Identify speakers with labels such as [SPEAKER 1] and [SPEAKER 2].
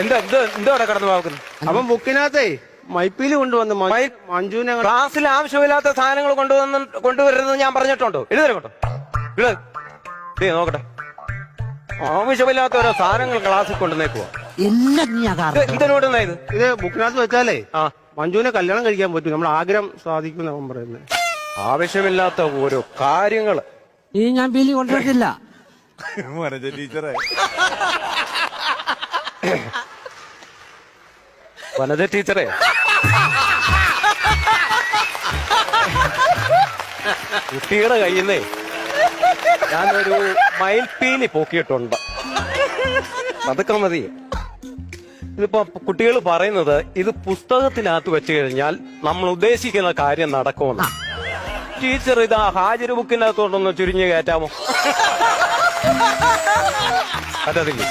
[SPEAKER 1] എന്താ എന്തോ എന്തോ അവിടെ കടന്നു പോകുന്നു
[SPEAKER 2] അപ്പൊ ബുക്കിനകത്തേ മൈപ്പീൽ കൊണ്ടുവന്ന് മഞ്ജുവിനെ
[SPEAKER 1] ക്ലാസ്സിൽ ആവശ്യമില്ലാത്ത സാധനങ്ങൾ കൊണ്ടുവന്ന് കൊണ്ടുവരുന്നത് ഞാൻ പറഞ്ഞിട്ടുണ്ടോ. എഴുതരം കേട്ടോ ഇട് ദേ നോക്കട്ടെ. ആവശ്യമില്ലാത്ത ഓരോ സാധനങ്ങൾ ക്ലാസ്സിൽ കൊണ്ടുവന്നേക്കുവാ.
[SPEAKER 3] എന്തിനോട് നീ
[SPEAKER 1] ഇത് ഇത്?
[SPEAKER 2] ബുക്കിനകത്ത് വെച്ചാലേ
[SPEAKER 1] ആ.
[SPEAKER 2] മഞ്ജുവിനെ കല്യാണം കഴിക്കാൻ പറ്റും. നമ്മൾ ആഗ്രഹം സാധിക്കും അവൻ പറയുന്നത്.
[SPEAKER 1] ആവശ്യമില്ലാത്ത ഓരോ കാര്യങ്ങൾ.
[SPEAKER 3] ഈ ഞാൻ ബില്ല്
[SPEAKER 4] കൊണ്ടുവരുന്നില്ല ടീച്ചറെ.
[SPEAKER 1] വനജ ടീച്ചറെ. കുട്ടിയുടെ കയ്യിൽ നിന്നേ ഞാനൊരു മയിൽപ്പീലി പോക്കിയിട്ടുണ്ട്. അതൊക്കെ മതി. ഇതിപ്പോ കുട്ടികൾ പറയുന്നത് ഇത് പുസ്തകത്തിനകത്ത് വെച്ച് കഴിഞ്ഞാൽ നമ്മൾ ഉദ്ദേശിക്കുന്ന കാര്യം നടക്കുമെന്ന്. ടീച്ചർ ഇത് ആ ഹാജര് ബുക്കിനകത്തോട്ടൊന്ന് ചുരുങ്ങി കയറ്റാമോ? പറ്റത്തില്ലേ.